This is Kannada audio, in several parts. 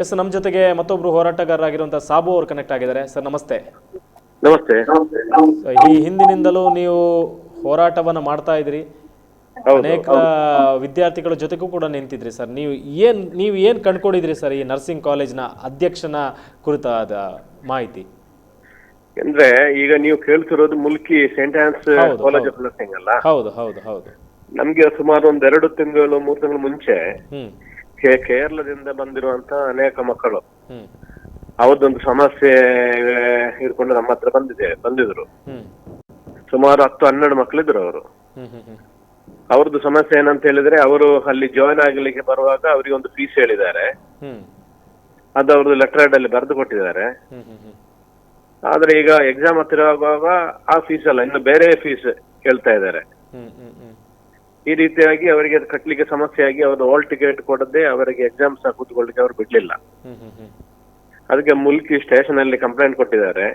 ಎಸ್ ನಮ್ಮ ಜೊತೆಗೆ ಮತ್ತೊಬ್ರು ಹೋರಾಟಗಾರರಾಗಿರುವಂಥ ಸಾಬು ಅವರು ಕನೆಕ್ಟ್ ಆಗಿದ್ದಾರೆ. ಸರ್ ನಮಸ್ತೆ. ನಮಸ್ತೆ. ಈ ಹಿಂದಿನಿಂದಲೂ ನೀವು ಹೋರಾಟವನ್ನ ಮಾಡ್ತಾ ಇದ್ರಿ. ಅನೇಕ ವಿದ್ಯಾರ್ಥಿಗಳ ಜೊತೆಗೂ ಕೂಡ ನಿಂತಿದ್ರಿ ಸರ್. ನೀವು ಏನ್ ನೀವು ಏನ್ ಕಂಡ್ಕೊಂಡಿದ್ರಿ ಸರ್ ಈ ನರ್ಸಿಂಗ್ ಕಾಲೇಜ್ನ ಅಧ್ಯಕ್ಷನ ಕುರಿತಾದ ಮಾಹಿತಿ? ಅಂದ್ರೆ ಈಗ ನೀವು ಕೇಳ್ತಿರೋದು Mulki saint Ann's college. Of nursing ಅಲ್ಲ? ಹೌದು ಹೌದು ಹೌದು. ನಮ್ಗೆ ಸುಮಾರು ಒಂದ್ ಎರಡು ತಿಂಗಳು ಮೂರು ತಿಂಗಳು ಮುಂಚೆ ಕೇ- ಕೇರಳದಿಂದ ಬಂದಿರುವಂತ ಅನೇಕ ಮಕ್ಕಳು. ಹ್ಮ್. ಅವ್ರದ್ದೊಂದು ಸಮಸ್ಯೆ ಹಿಡ್ಕೊಂಡು ನಮ್ಮ ಹತ್ರ ಬಂದಿದೆ ಬಂದಿದ್ರು. ಹ್ಮ್. ಸುಮಾರು ಹತ್ತು ಹನ್ನೆರಡು ಮಕ್ಕಳಿದ್ರು ಅವರು. ಹ್ಮ್ ಹ್ಮ್ ಹ್ಮ್. ಅವ್ರದ್ದು ಸಮಸ್ಯೆ ಏನಂತ ಹೇಳಿದ್ರೆ ಅವರು ಅಲ್ಲಿ ಜಾಯಿನ್ ಆಗ್ಲಿಕ್ಕೆ ಬರುವಾಗ ಅವರಿಗೆ ಒಂದು ಫೀಸ್ ಹೇಳಿದ್ದಾರೆ. ಹ್ಮ್. ಅದು ಅವ್ರದ್ದು ಲೆಟರ್ ಅಲ್ಲಿ ಬರೆದು ಕೊಟ್ಟಿದ್ದಾರೆ. ಹ್ಮ್ ಹ್ಮ್ ಹ್ಮ್. ಆದ್ರೆ ಈಗ ಎಕ್ಸಾಮ್ ಹತ್ತಿರ ಆಗುವಾಗ ಆ ಫೀಸ್ ಅಲ್ಲ ಇನ್ನು ಬೇರೆ ಫೀಸ್ ಕೇಳ್ತಾ ಇದ್ದಾರೆ. ಹ್ಮ್. ಈ ರೀತಿಯಾಗಿ ಅವರಿಗೆ ಅದು ಕಟ್ಟಲಿಕ್ಕೆ ಸಮಸ್ಯೆ ಆಗಿ ಅವರು ಹಾಲ್ ಟಿಕೆಟ್ ಕೊಡದೆ ಅವರಿಗೆ ಎಕ್ಸಾಮ್ ಸಹ ಕೂತ್ಕೊಳ್ಳಿಕ್ಕೆ ಅವರು ಬಿಡ್ಲಿಲ್ಲ. ಅದಕ್ಕೆ ಮುಲ್ಕಿ ಸ್ಟೇಷನ್ ಅಲ್ಲಿ ಕಂಪ್ಲೇಂಟ್ ಕೊಟ್ಟಿದ್ದಾರೆ.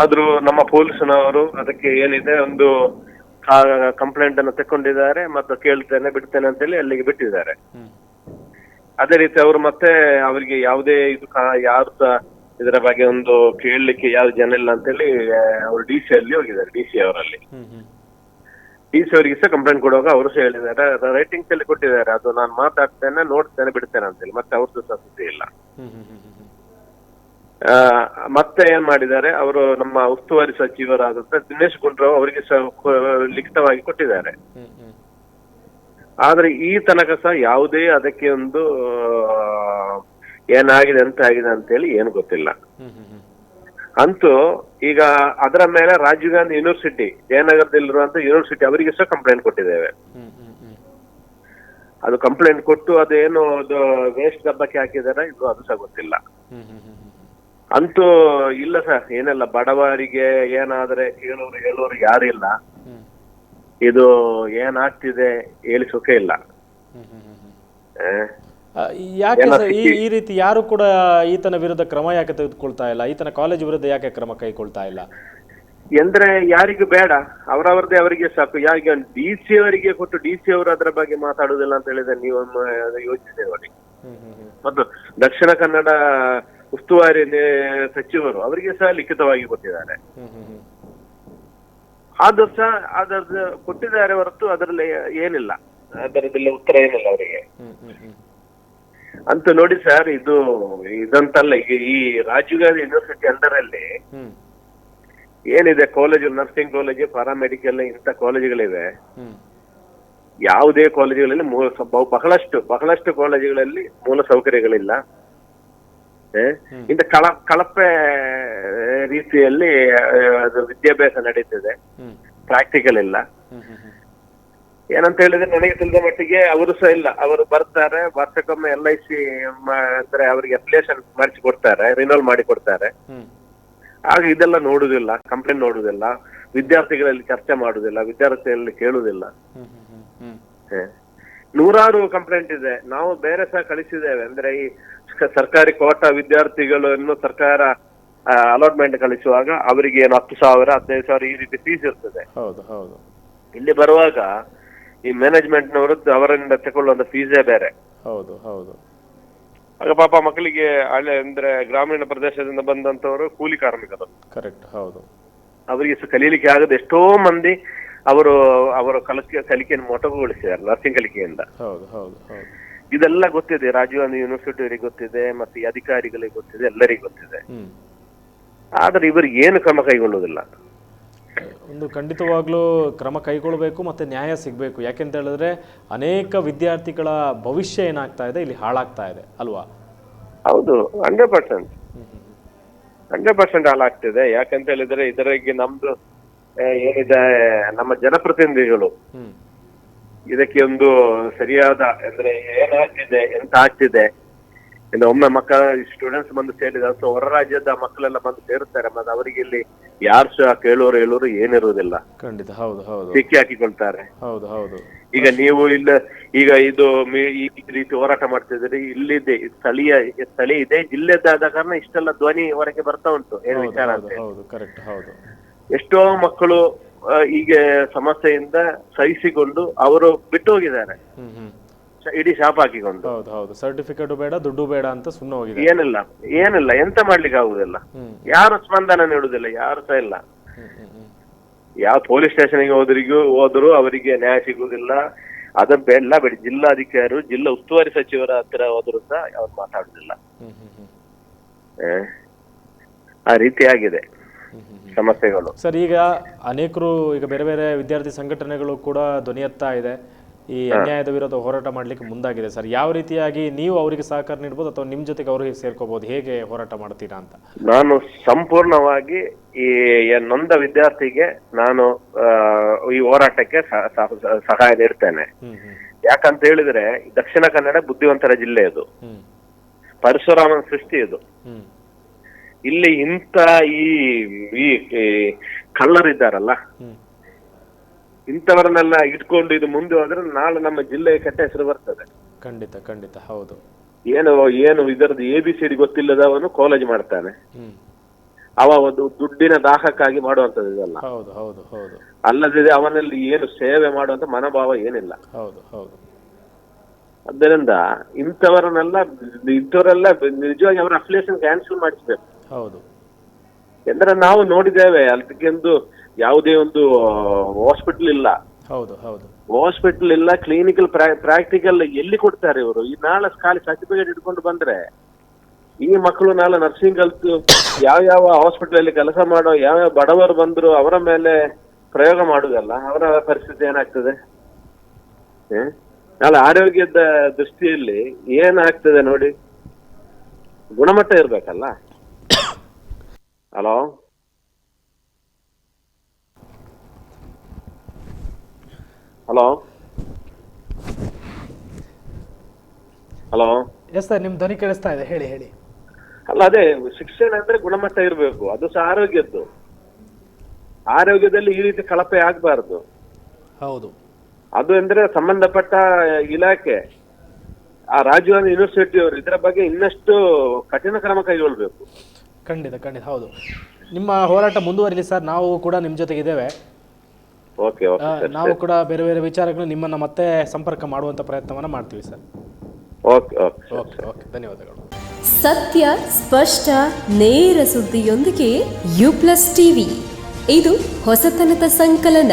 ಆದ್ರೂ ನಮ್ಮ ಪೊಲೀಸ್ನವರು ಅದಕ್ಕೆ ಏನಿದೆ ಒಂದು ಕಂಪ್ಲೇಂಟ್ ಅನ್ನು ತಕೊಂಡಿದ್ದಾರೆ ಮತ್ತು ಕೇಳ್ತೇನೆ ಬಿಡ್ತೇನೆ ಅಂತ ಹೇಳಿ ಅಲ್ಲಿಗೆ ಬಿಟ್ಟಿದ್ದಾರೆ. ಅದೇ ರೀತಿ ಅವರು ಮತ್ತೆ ಅವರಿಗೆ ಯಾವುದೇ ಇದು ಯಾರು ಇದರ ಬಗ್ಗೆ ಒಂದು ಕೇಳಲಿಕ್ಕೆ ಯಾರು ಜನ ಇಲ್ಲ ಅಂತೇಳಿ ಅವರು ಡಿ ಸಿ ಅಲ್ಲಿ ಹೋಗಿದ್ದಾರೆ ಡಿ ಸಿ ಅವರಲ್ಲಿ. ಡಿ ಸಿ ಅವರಿಗೆ ಸಹ ಕಂಪ್ಲೇಂಟ್ ಕೊಡುವಾಗ ಅವರು ಸಹ ಹೇಳಿದ್ದಾರೆ. ರೈಟಿಂಗ್ಸ್ ಅಲ್ಲಿ ಕೊಟ್ಟಿದ್ದಾರೆ. ಅದು ನಾನು ಮಾತಾಡ್ತೇನೆ ನೋಡ್ತೇನೆ ಬಿಡ್ತೇನೆ ಅಂತೇಳಿ. ಮತ್ತೆ ಅವ್ರದ್ದು ಸಹ ಸುದ್ದಿ ಇಲ್ಲ. ಆ, ಮತ್ತೆ ಏನ್ ಮಾಡಿದ್ದಾರೆ? ಅವರು ನಮ್ಮ ಉಸ್ತುವಾರಿ ಸಚಿವರಾದಂತ ದಿನೇಶ್ ಗುಂಡ್ರಾವ್ ಅವರಿಗೆ ಸಹ ಕೊ- ಲಿಖಿತವಾಗಿ ಕೊಟ್ಟಿದ್ದಾರೆ. ಆದ್ರೆ ಈ ತನಕ ಸಹ ಯಾವುದೇ ಅದಕ್ಕೆ ಒಂದು ಆ, ಏನಾಗಿದೆ ಅಂತ ಆಗಿದೆ ಅಂತ ಹೇಳಿ ಏನು ಗೊತ್ತಿಲ್ಲ ಅಂತೂ ಈಗ ಅದರ ಮೇಲೆ ರಾಜೀವ್ ಗಾಂಧಿ ಯೂನಿವರ್ಸಿಟಿ ಜಯನಗರದಲ್ಲಿರುವಂತ ಯೂನಿವರ್ಸಿಟಿ ಅವರಿಗೆ ಸಹ ಕಂಪ್ಲೇಂಟ್ ಕೊಟ್ಟಿದ್ದೇವೆ. ಅದು ಕಂಪ್ಲೇಂಟ್ ಕೊಟ್ಟು ಅದೇನು ಅದು ವೇಸ್ಟ್ ಡಬ್ಬಕ್ಕೆ ಹಾಕಿದಾರೆ ಇದು ಅದು ಸಹ ಗೊತ್ತಿಲ್ಲ. ಅಂತೂ ಇಲ್ಲ ಸರ್ ಏನೆಲ್ಲ ಬಡವರಿಗೆ ಏನಾದ್ರೆ ಕೇಳೋರು ಹೇಳೋರು ಯಾರು ಇಲ್ಲ. ಇದು ಏನಾಗ್ತಿದೆ ಹೇಳಿಸೋಕೆ ಇಲ್ಲ. ಯಾಕೆ ಸರ್ ಈ ಈ ರೀತಿ ಯಾರು ಕೂಡ ಈತನ ವಿರುದ್ಧ ಕ್ರಮ ಯಾಕೆ ತೆಗೆದುಕೊಳ್ತಾ ಇಲ್ಲ? ಈತನ ಕಾಲೇಜ್ ವಿರುದ್ಧ ಯಾಕೆ ಕ್ರಮ ಕೈಗೊಳ್ತಾ ಇಲ್ಲ? ಎಂದ್ರೆ ಯಾರಿಗೂ ಬೇಡ. ಅವರವರದೇ ಅವರಿಗೆ ಸಾಕು. ಯಾಕೆ ಡಿ ಸಿ ಅವರಿಗೆ ಕೊಟ್ಟು ಡಿ ಸಿ ಅವರು ಅದರ ಬಗ್ಗೆ ಮಾತಾಡುದಿಲ್ಲ ಅಂತ ಹೇಳಿದ್ರೆ ನೀವು ಯೋಚಿಸಿದೆ ಅವರಿಗೆ ನೋಡಿ. ಮತ್ತು ದಕ್ಷಿಣ ಕನ್ನಡ ಉಸ್ತುವಾರಿ ಸಚಿವರು ಅವರಿಗೆ ಸಹ ಲಿಖಿತವಾಗಿ ಕೊಟ್ಟಿದ್ದಾರೆ. ಆದ್ರೂ ಸಹ ಅದರ ಕೊಟ್ಟಿದ್ದಾರೆ ಹೊರತು ಅದರಲ್ಲಿ ಏನಿಲ್ಲ. ಅದರದಲ್ಲಿ ಉತ್ತರ ಏನಿಲ್ಲ ಅವರಿಗೆ. ಅಂತೂ ನೋಡಿ ಸರ್ ಇದು ಇದಂತಲ್ಲ ಈಗ ಈ ರಾಜೀವ್ ಗಾಂಧಿ ಯೂನಿವರ್ಸಿಟಿ ಅಂಡರ್ ಅಲ್ಲಿ ಏನಿದೆ ಕಾಲೇಜು ನರ್ಸಿಂಗ್ ಕಾಲೇಜು ಪ್ಯಾರಾಮೆಡಿಕಲ್ ಇಂಥ ಕಾಲೇಜುಗಳಿವೆ ಯಾವುದೇ ಕಾಲೇಜುಗಳಲ್ಲಿ ಮೂಲ ಬಹು- ಬಹಳಷ್ಟು ಬಹಳಷ್ಟು ಕಾಲೇಜುಗಳಲ್ಲಿ ಮೂಲ ಸೌಕರ್ಯಗಳಿಲ್ಲ. ಇಂಥ ಕಳ ಕಳಪೆ ರೀತಿಯಲ್ಲಿ ಅದು ವಿದ್ಯಾಭ್ಯಾಸ ನಡೀತಿದೆ. ಪ್ರಾಕ್ಟಿಕಲ್ ಇಲ್ಲ. ಏನಂತ ಹೇಳಿದ್ರೆ ನನಗೆ ತಿಳಿದ ಮಟ್ಟಿಗೆ ಅವರು ಸಹ ಇಲ್ಲ. ಅವರು ಬರ್ತಾರೆ ವರ್ಷಕ್ಕೊಮ್ಮೆ ಎಲ್ ಐ ಸಿ ಅಂದ್ರೆ ಅವರಿಗೆ ಅಪ್ಲಿಕೇಶನ್ ಮಾಡಿಸಿ ಕೊಡ್ತಾರೆ ರಿನೋಲ್ ಮಾಡಿ ಕೊಡ್ತಾರೆ. ಆಗ ಇದೆಲ್ಲ ನೋಡುದಿಲ್ಲ ಕಂಪ್ಲೇಂಟ್ ನೋಡುದಿಲ್ಲ ವಿದ್ಯಾರ್ಥಿಗಳಲ್ಲಿ ಚರ್ಚೆ ಮಾಡುದಿಲ್ಲ ವಿದ್ಯಾರ್ಥಿಗಳಲ್ಲಿ ಕೇಳುದಿಲ್ಲ. ನೂರಾರು ಕಂಪ್ಲೇಂಟ್ ಇದೆ. ನಾವು ಬೇರೆ ಸಹ ಕಳಿಸಿದ್ದೇವೆ. ಅಂದ್ರೆ ಈ ಸರ್ಕಾರಿ ಕೋಟಾ ವಿದ್ಯಾರ್ಥಿಗಳನ್ನು ಸರ್ಕಾರ ಅಲಾಟ್ಮೆಂಟ್ ಕಳಿಸುವಾಗ ಅವರಿಗೆ ಏನು ಹತ್ತು ಸಾವಿರ ಹದಿನೈದು ಸಾವಿರ ಈ ರೀತಿ ಫೀಸ್ ಇರ್ತದೆ. ಇಲ್ಲಿ ಬರುವಾಗ ಈ ಮ್ಯಾನೇಜ್ಮೆಂಟ್ ನವರದ್ದು ಅವರಿಂದ ತಗೊಳ್ಳುವಂತ ಫೀಸೇ ಬೇರೆ. ಹೌದು ಹೌದು. ಆಗ ಪಾಪ ಮಕ್ಕಳಿಗೆ ಹಳೆ ಅಂದ್ರೆ ಗ್ರಾಮೀಣ ಪ್ರದೇಶದಿಂದ ಬಂದಂತವರು ಕೂಲಿ ಕಾರ್ಮಿಕರು. ಕರೆಕ್ಟ್ ಹೌದು. ಅವರಿಗೆ ಕಲೀಲಿಕ್ಕೆ ಆಗದೆ ಎಷ್ಟೋ ಮಂದಿ ಅವರು ಅವರ ಕಲಿಕೆ ಕಲಿಕೆಯನ್ನು ಮೊಟಕುಗೊಳಿಸಿದ್ದಾರೆ ನರ್ಸಿಂಗ್ ಕಲಿಕೆಯಿಂದ. ಹೌದು ಹೌದು ಹೌದು. ಇದೆಲ್ಲ ಗೊತ್ತಿದೆ ರಾಜೀವ್ ಗಾಂಧಿ ಯೂನಿವರ್ಸಿಟಿ ಅವರಿಗೆ ಗೊತ್ತಿದೆ ಮತ್ತೆ ಈ ಅಧಿಕಾರಿಗಳಿಗೆ ಗೊತ್ತಿದೆ ಎಲ್ಲರಿಗೂ ಗೊತ್ತಿದೆ. ಹ್ಮ್. ಆದ್ರೆ ಇವರಿಗೆ ಏನು ಕ್ರಮ ಕೈಗೊಳ್ಳುವುದಿಲ್ಲ. ಒಂದು ಖಂಡಿತವಾಗ್ಲೂ ಕ್ರಮ ಕೈಗೊಳ್ಳಬೇಕು ಮತ್ತು ನ್ಯಾಯ ಸಿಗಬೇಕು. ಯಾಕೆಂತ ಹೇಳಿದ್ರೆ ಅನೇಕ ವಿದ್ಯಾರ್ಥಿಗಳ ಭವಿಷ್ಯ ಏನಾಗ್ತಾ ಇದೆ ಇಲ್ಲಿ ಹಾಳಾಗ್ತಾ ಇದೆ ಅಲ್ವಾ? ಹೌದು ಹಂಡ್ರೆಡ್ ಪರ್ಸೆಂಟ್ ಹಂಡ್ರೆಡ್ ಪರ್ಸೆಂಟ್ ಹಾಳಾಗ್ತಿದೆ. ಯಾಕಂತ ಹೇಳಿದ್ರೆ ಇದರಿಗೆ ನಮ್ದು ಏನಿದೆ ನಮ್ಮ ಜನಪ್ರತಿನಿಧಿಗಳು. ಇದಕ್ಕೆ ಒಂದು ಸರಿಯಾದ ಅಂದ್ರೆ ಏನಾಗ್ತಿದೆ ಎಂತ ಆಗ್ತಿದೆ? ಇನ್ನು ಒಮ್ಮೆ ಮಕ್ಕಳ ಸ್ಟೂಡೆಂಟ್ಸ್ ಬಂದು ಸೇರಿದ ಸೊ ಹೊರ ರಾಜ್ಯದ ಮಕ್ಕಳೆಲ್ಲ ಬಂದು ಸೇರುತ್ತಾರೆ ಮತ್ತೆ ಅವರಿಗೆ ಇಲ್ಲಿ ಯಾರು ಸಹ ಕೇಳೋರು ಹೇಳೋರು ಏನಿರುವುದಿಲ್ಲ. ಖಂಡಿತ ಹೌದು ಹೌದು. ಸಿಕ್ಕಿ ಹಾಕಿಕೊಳ್ತಾರೆ. ಹೌದು ಹೌದು. ಈಗ ನೀವು ಇಲ್ಲ ಈಗ ಇದು ಮಿ- ಈ ರೀತಿ ಹೋರಾಟ ಮಾಡ್ತಿದ್ರಿ ಇಲ್ಲಿದೆ ಸ್ಥಳೀಯ ಸ್ಥಳೀಯ ಇದೆ ಜಿಲ್ಲೆದಾದ ಕಾರಣ ಇಷ್ಟೆಲ್ಲ ಧ್ವನಿ ಹೊರಗೆ ಬರ್ತಾ ಉಂಟು ಏನ್ ಹೌದು ವಿಚಾರ ಹೌದು ಅಂತ ಹೌದು ಕರೆಕ್ಟ್ ಹೌದು. ಎಷ್ಟೋ ಮಕ್ಕಳು ಈಗ ಹೀಗೆ ಸಮಸ್ಯೆಯಿಂದ ಸಹಿಸಿಕೊಂಡು ಅವರು ಬಿಟ್ಟು ಹೋಗಿದ್ದಾರೆ. ಹ್ಮ್ ಹ್ಮ್. ಶ- ಇಡೀ ಶಾಪ್ ಹಾಕಿಕೊಂಡು. ಹೌದು ಹೌದು. ಸರ್ಟಿಫಿಕೇಟ್ ಬೇಡ ದುಡ್ಡು ಬೇಡ ಅಂತ ಸುಮ್ಮನೆ ಹೋಗಿದೆ. ಏನಿಲ್ಲ ಏನಿಲ್ಲ. ಎಂತ ಮಾಡ್ಲಿಕ್ಕೆ ಆಗುದಿಲ್ಲ. ಯಾರು ಸ್ಪಂದನ ನೀಡುದಿಲ್ಲ ಯಾರು ಸಹ ಇಲ್ಲ. ಯಾವ ಪೊಲೀಸ್ ಸ್ಟೇಷನ್ಗೆ ಹೋದ್ರಿಗೂ ಹೋದ್ರು ಅವರಿಗೆ ನ್ಯಾಯ ಸಿಗುವುದಿಲ್ಲ ಅದನ್ನ ಬಿಡಿ. ಜಿಲ್ಲಾಧಿಕಾರಿ ಜಿಲ್ಲಾ ಉಸ್ತುವಾರಿ ಸಚಿವರ ಹತ್ರ ಹೋದ್ರು ಸಹ ಅವ್ರು ಮಾತಾಡುದಿಲ್ಲ. ಆ ರೀತಿ ಆಗಿದೆ. ಸಮಸ್ಯೆಗಳು. ಸರ್ ಈಗ ಅನೇಕರು ಈಗ ಬೇರೆ ಬೇರೆ ವಿದ್ಯಾರ್ಥಿ ಸಂಘಟನೆಗಳು ಕೂಡ ಧ್ವನಿ ಎತ್ತಾ ಇದೆ. ಈ ಅನ್ಯಾಯದ ವಿರುದ್ಧ ಹೋರಾಟ ಮಾಡಲಿಕ್ಕೆ ಮುಂದಾಗಿದೆ ಸರ್. ಯಾವ ರೀತಿಯಾಗಿ ನೀವು ಅವರಿಗೆ ಸಹಕಾರ ನೀಡಬಹುದು ಅಥವಾ ನಿಮ್ಮ ಜೊತೆಗೆ ಅವರು ಸೇರ್ಕೋಬಹುದು ಹೇಗೆ ಹೋರಾಟ ಮಾಡ್ತೀರಾ ಅಂತ? ನಾನು ಸಂಪೂರ್ಣವಾಗಿ ಈ ನೊಂದ ವಿದ್ಯಾರ್ಥಿಗೆ ನಾನು ಈ ಹೋರಾಟಕ್ಕೆ ಸಹಾಯ ನೀಡ್ತೇನೆ. ಯಾಕಂತ ಹೇಳಿದ್ರೆ ದಕ್ಷಿಣ ಕನ್ನಡ ಬುದ್ಧಿವಂತರ ಜಿಲ್ಲೆ ಇದು. ಪರಶುರಾಮನ ಸೃಷ್ಟಿ ಇದು. ಇಲ್ಲಿ ಇಂತ ಈ ಹ್ಮ್. ಇಂಥವರನ್ನೆಲ್ಲ ಇಟ್ಕೊಂಡು ಇದು ಮುಂದೆ ಹೋದ್ರೆ ನಾಳೆ ನಮ್ಮ ಜಿಲ್ಲೆಯ ಕೆಟ್ಟ ಹೆಸರು ಬರ್ತದೆ. ಖಂಡಿತ ಖಂಡಿತ ಹೌದು. ಏನು ಏನು ಇದರದ್ದು ಎ ಬಿ ಸಿ ಡಿ ಗೊತ್ತಿಲ್ಲದವನು ಕಾಲೇಜ್ ಮಾಡ್ತಾನೆ. ಅವ ಒಂದು ದುಡ್ಡಿನ ದಾಹಕ್ಕಾಗಿ ಮಾಡುವಂತದ್ದು ಇದೆಲ್ಲ. ಹೌದು ಹೌದು ಹೌದು. ಅಲ್ಲದೆ ಅವನಲ್ಲಿ ಏನು ಸೇವೆ ಮಾಡುವಂತ ಮನೋಭಾವ ಏನಿಲ್ಲ. ಹೌದು ಹೌದು. ಆದ್ದರಿಂದ ಇಂಥವರನ್ನೆಲ್ಲ ಇಂಥವರೆಲ್ಲ ನಿಜವಾಗಿ ಅವರ ಅಫ್ಲೇಷನ್ ಕ್ಯಾನ್ಸಲ್ ಮಾಡಿಸ್ಬೇಕು. ಹೌದು. ಎಂದ್ರೆ ನಾವು ನೋಡಿದ್ದೇವೆ ಅದಕ್ಕೆಂದು ಯಾವುದೇ ಒಂದು ಹಾಸ್ಪಿಟಲ್ ಇಲ್ಲ. ಹೌದು ಹೌದು. ಹಾಸ್ಪಿಟಲ್ ಇಲ್ಲ ಕ್ಲಿನಿಕಲ್ ಪ್ರಾಕ್ಟಿಕಲ್ ಎಲ್ಲಿ ಕೊಡ್ತಾರೆ ಇವರು? ಈ ನಾಳೆ ಖಾಲಿ ಸರ್ಟಿಫಿಕೇಟ್ ಇಟ್ಕೊಂಡು ಬಂದ್ರೆ ಈ ಮಕ್ಕಳು ನಾಳೆ ನರ್ಸಿಂಗ್ ಕಲ್ತು ಯಾವ ಯಾವ ಹಾಸ್ಪಿಟಲ್ ಅಲ್ಲಿ ಕೆಲಸ ಮಾಡೋ ಯಾವ ಯಾವ ಬಡವರು ಬಂದ್ರು ಅವರ ಮೇಲೆ ಪ್ರಯೋಗ ಮಾಡುದಲ್ಲ ಅವರ ಪರಿಸ್ಥಿತಿ ಏನಾಗ್ತದೆ? ನಾಳೆ ಆರೋಗ್ಯದ ದೃಷ್ಟಿಯಲ್ಲಿ ಏನಾಗ್ತದೆ ನೋಡಿ? ಗುಣಮಟ್ಟ ಇರ್ಬೇಕಲ್ಲ? Hello hello hello yes sir ನಿಮ್ಮ ಧ್ವನಿ ಕೇಳಿಸ್ತಾ ಇದೆ. ಹೇಳಿ ಹೇಳಿ. ಅಲ್ಲ ಅದೇ ಶಿಕ್ಷಣ ಅಂದ್ರೆ ಗುಣಮಟ್ಟ ಇರಬೇಕು. ಅದು ಸಹ ಆರೋಗ್ಯದ್ದು. ಆರೋಗ್ಯದಲ್ಲಿ ಈ ರೀತಿ ಕಳಪೆ ಆಗಬಾರದು. ಹೌದು. ಅದು ಅಂದ್ರೆ ಸಂಬಂಧಪಟ್ಟ ಇಲಾಖೆ ಆ ರಾಜೀವ್ ಗಾಂಧಿ ಯೂನಿವರ್ಸಿಟಿ ಅವರು ಇದರ ಬಗ್ಗೆ ಇನ್ನಷ್ಟು ಕಠಿಣ ಕ್ರಮ ಕೈಗೊಳ್ಬೇಕು. ಖಂಡಿತ ಖಂಡಿತ ಹೌದು. ನಿಮ್ಮ ಹೋರಾಟ ಮುಂದುವರಿಲಿ ಸರ್. ನಾವು ಕೂಡ ನಿಮ್ಮ ಜೊತೆಗಿದ್ದೇವೆ. ಓಕೆ ಓಕೆ ಸರ್ ನಾವು ಕೂಡ ಬೇರೆ ಬೇರೆ ವಿಚಾರಗಳು ನಿಮ್ಮನ್ನ ಮತ್ತೆ ಸಂಪರ್ಕ ಮಾಡುವಂತ ಪ್ರಯತ್ನವನ್ನ ಮಾಡ್ತೀವಿ sir. Okay okay okay okay ಧನ್ಯವಾದಗಳು. ಸತ್ಯ ಸ್ಪಷ್ಟ ನೇರ ಸುದ್ದಿಯೊಂದಿಗೆ ಯು ಪ್ಲಸ್ ಟಿವಿ. ಇದು ಹೊಸತನದ ಸಂಕಲನ.